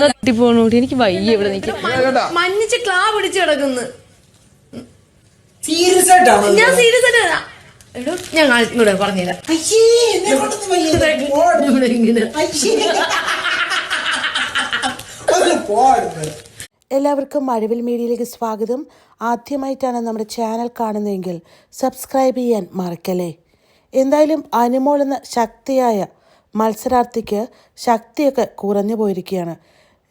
തട്ടിപ്പോണോട്ട്? എനിക്ക് വയ്യ ഇവിടെ നിൽക്കാം മഞ്ഞച്ച് ക്ലാ പിടിച്ച് കിടക്കുന്നു. സീരിയസ് ആയിട്ടാണോ ഞാൻ സീരിയസ് ആയിട്ടാ. എടോ ഞാൻ ഇങ്ങോട്ട് പറഞ്ഞുതരാം. എല്ലാവർക്കും മഴവിൽ മീഡിയയിലേക്ക് സ്വാഗതം. ആദ്യമായിട്ടാണ് നമ്മുടെ ചാനൽ കാണുന്നതെങ്കിൽ സബ്സ്ക്രൈബ് ചെയ്യാൻ മറക്കല്ലേ? എന്തായാലും അനുമോൾ എന്ന ശക്തിയായ മത്സരാർത്ഥിക്ക് ശക്തിയൊക്കെ കുറഞ്ഞു പോയിരിക്കുകയാണ്.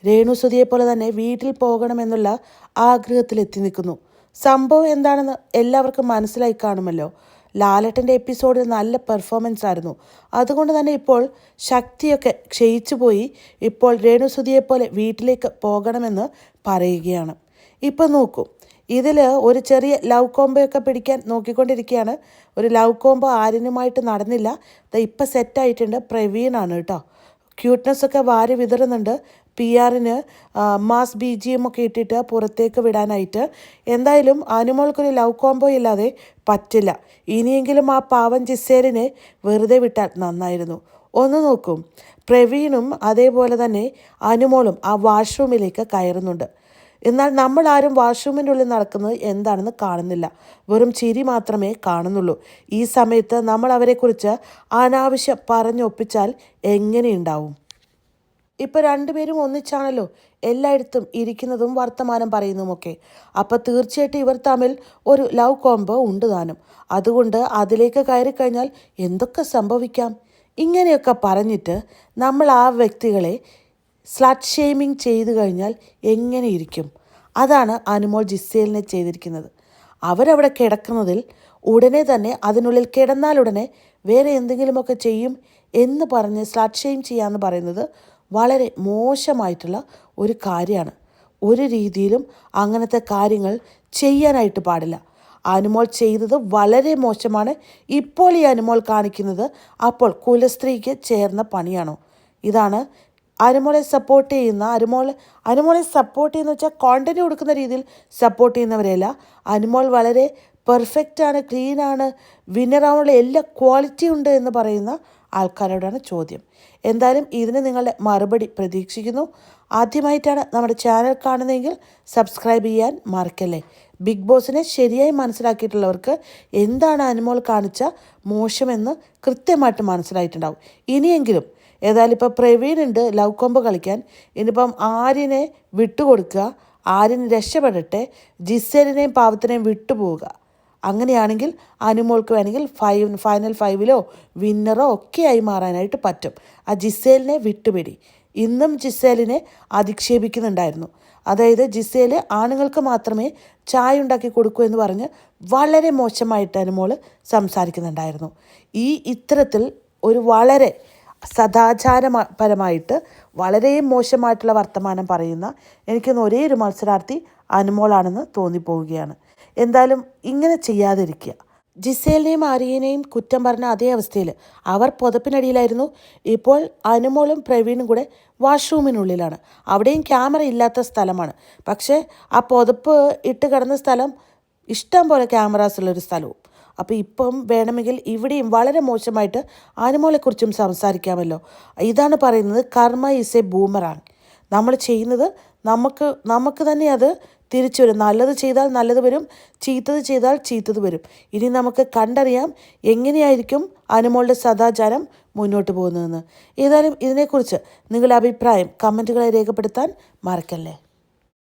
രേണുസുതിയെ പോലെ തന്നെ വീട്ടിൽ പോകണമെന്നുള്ള ആഗ്രഹത്തിലെത്തി നിൽക്കുന്നു. സംഭവം എന്താണെന്ന് എല്ലാവർക്കും മനസ്സിലായി കാണുമല്ലോ. ലാലേട്ടന്റെ എപ്പിസോഡിൽ നല്ല പെർഫോമൻസ് ആയിരുന്നു. അതുകൊണ്ട് തന്നെ ഇപ്പോൾ ശക്തിയൊക്കെ ക്ഷയിച്ചു പോയി. ഇപ്പോൾ രേണുസുതിയെ പോലെ വീട്ടിലേക്ക് പോകണമെന്ന് പറയുകയാണ്. ഇപ്പം നോക്കൂ. ഇതിൽ ഒരു ചെറിയ ലവ് കോംബോയൊക്കെ പിടിക്കാൻ നോക്കിക്കൊണ്ടിരിക്കുകയാണ്. ഒരു ലവ് കോംബോ ആര്യനുമായിട്ട് നടന്നില്ല. ഇപ്പം സെറ്റായിട്ടുണ്ട് പ്രവീണാണ് കേട്ടോ. ക്യൂട്ട്നെസ് ഒക്കെ വാരി വിതറുന്നുണ്ട്. പി ആറിന് മാസ് ബി ജി എം ഒക്കെ ഇട്ടിട്ട് പുറത്തേക്ക് വിടാനായിട്ട്. എന്തായാലും അനുമോൾക്കൊരു ലവ് കോംബോ ഇല്ലാതെ പറ്റില്ല. ഇനിയെങ്കിലും ആ പാവൻ ജിസേലിനെ വെറുതെ വിട്ടാൽ നന്നായിരുന്നു. ഒന്ന് നോക്കും. പ്രവീണും അതേപോലെ തന്നെ അനുമോളും ആ വാഷ്റൂമിലേക്ക് കയറുന്നുണ്ട്. എന്നാൽ നമ്മൾ ആരും വാഷ്റൂമിന്റെ ഉള്ളിൽ നടക്കുന്നത് എന്താണെന്ന് കാണുന്നില്ല. വെറും ചിരി മാത്രമേ കാണുന്നുള്ളൂ. ഈ സമയത്ത് നമ്മൾ അവരെക്കുറിച്ച് അനാവശ്യം പറഞ്ഞൊപ്പിച്ചാൽ എങ്ങനെയുണ്ടാവും? ഇപ്പോൾ രണ്ടുപേരും ഒന്നിച്ചാണല്ലോ എല്ലായിടത്തും ഇരിക്കുന്നതും വർത്തമാനം പറയുന്നതുമൊക്കെ. അപ്പോൾ തീർച്ചയായിട്ടും ഇവർ തമ്മിൽ ഒരു ലവ് കോംബോ ഉണ്ട് താനും. അതുകൊണ്ട് അതിലേക്ക് കയറി കഴിഞ്ഞാൽ എന്തൊക്കെ സംഭവിക്കാം? ഇങ്ങനെയൊക്കെ പറഞ്ഞിട്ട് നമ്മൾ ആ വ്യക്തികളെ സ്ലാറ്റ് ഷെയ്മിങ് ചെയ്തു കഴിഞ്ഞാൽ എങ്ങനെ ഇരിക്കും? അതാണ് അനുമോൾ ജിസേലിനെ ചെയ്തിരിക്കുന്നത്. അവരവിടെ കിടക്കുന്നതിൽ ഉടനെ തന്നെ അതിനുള്ളിൽ കിടന്നാലുടനെ വേറെ എന്തെങ്കിലുമൊക്കെ ചെയ്യും എന്ന് പറഞ്ഞ് സ്ലാറ്റ് ഷെയിം ചെയ്യാമെന്ന് പറയുന്നത് വളരെ മോശമായിട്ടുള്ള ഒരു കാര്യമാണ്. ഒരു രീതിയിലും അങ്ങനത്തെ കാര്യങ്ങൾ ചെയ്യാനായിട്ട് പാടില്ല. അനുമോൾ ചെയ്തത് വളരെ മോശമാണ്. ഇപ്പോൾ ഈ അനുമോൾ കാണിക്കുന്നത് അപ്പോൾ കുലസ്ത്രീക്ക് ചേർന്ന പണിയാണോ? ഇതാണ് അനുമോളെ സപ്പോർട്ട് ചെയ്യുന്ന അനുമോൾ അനുമോളെ സപ്പോർട്ട് ചെയ്യുന്ന വെച്ചാൽ കോണ്ടന്റ് കൊടുക്കുന്ന രീതിയിൽ സപ്പോർട്ട് ചെയ്യുന്നവരെയല്ല. അനുമോൾ വളരെ പെർഫെക്റ്റാണ് ക്ലീനാണ് വിന്നറാവുള്ള എല്ലാ ക്വാളിറ്റി ഉണ്ട് എന്ന് പറയുന്ന ആൾക്കാരോടാണ് ചോദ്യം. എന്തായാലും ഇതിന് നിങ്ങളുടെ മറുപടി പ്രതീക്ഷിക്കുന്നു. ആദ്യമായിട്ടാണ് നമ്മുടെ ചാനൽ കാണുന്നതെങ്കിൽ സബ്സ്ക്രൈബ് ചെയ്യാൻ മറക്കല്ലേ? ബിഗ് ബോസിനെ ശരിയായി മനസ്സിലാക്കിയിട്ടുള്ളവർക്ക് എന്താണ് അനുമോൾ കാണിച്ച മോശമെന്ന് കൃത്യമായിട്ട് മനസ്സിലായിട്ടുണ്ടാവും. ഇനിയെങ്കിലും ഏതായാലും ഇപ്പോൾ പ്രവീണുണ്ട് ലവ് കൊമ്പ് കളിക്കാൻ. ഇനിയിപ്പം ആര്യനെ വിട്ടുകൊടുക്കുക ആര്യൻ രക്ഷപ്പെടട്ടെ ജിസേലിനെയും പാവത്തിനെയും വിട്ടുപോവുക. അങ്ങനെയാണെങ്കിൽ അനുമോൾക്ക് വേണമെങ്കിൽ ഫൈവ് ഫൈനൽ ഫൈവിലോ വിന്നറോ ഒക്കെയായി മാറാനായിട്ട് പറ്റും. ആ ജിസേലിനെ വിട്ടുപിടി. ഇന്നും ജിസേലിനെ അധിക്ഷേപിക്കുന്നുണ്ടായിരുന്നു. അതായത് ജിസേൽ ആണുങ്ങൾക്ക് മാത്രമേ ചായ ഉണ്ടാക്കി കൊടുക്കൂ എന്ന് പറഞ്ഞ് വളരെ മോശമായിട്ട് അനുമോൾ സംസാരിക്കുന്നുണ്ടായിരുന്നു. ഈ ഇത്തരത്തിൽ ഒരു വളരെ സദാചാരപരമായിട്ട് വളരെ മോശമായിട്ടുള്ള വർത്തമാനം പറയുന്ന എനിക്കൊന്ന് ഒരേ ഒരു മത്സരാർത്ഥി അനുമോളാണെന്ന് തോന്നിപ്പോവുകയാണ്. എന്തായാലും ഇങ്ങനെ ചെയ്യാതിരിക്കുക. ജിസേലിനെയും ആര്യനെയും കുറ്റം പറഞ്ഞ അതേ അവസ്ഥയിൽ അവർ പുതപ്പിനടിയിലായിരുന്നു. ഇപ്പോൾ അനുമോളും പ്രവീണും കൂടെ വാഷ്റൂമിനുള്ളിലാണ്. അവിടെയും ക്യാമറ ഇല്ലാത്ത സ്ഥലമാണ്. പക്ഷേ ആ പുതപ്പ് ഇട്ട് കിടന്ന സ്ഥലം ഇഷ്ടം പോലെ ക്യാമറാസ് ഉള്ളൊരു സ്ഥലവും. അപ്പോൾ ഇപ്പം വേണമെങ്കിൽ ഇവിടെയും വളരെ മോശമായിട്ട് അനുമോളെക്കുറിച്ചും സംസാരിക്കാമല്ലോ. ഇതാണ് പറയുന്നത് കർമ്മ ഈസ് എ ബൂമറാങ്. നമ്മൾ ചെയ്യുന്നത് നമുക്ക് നമുക്ക് തന്നെ അത് തിരിച്ചു വരും നല്ലത് ചെയ്താൽ നല്ലത് വരും ചീത്തത് ചെയ്താൽ ചീത്തത് വരും. ഇനി നമുക്ക് കണ്ടറിയാം എങ്ങനെയായിരിക്കും അനുമോളുടെ സദാചാരം മുന്നോട്ട് പോകുന്നതെന്ന്. ഏതായാലും ഇതിനെക്കുറിച്ച് നിങ്ങളുടെ അഭിപ്രായം കമന്റുകളെ രേഖപ്പെടുത്താൻ മറക്കല്ലേ?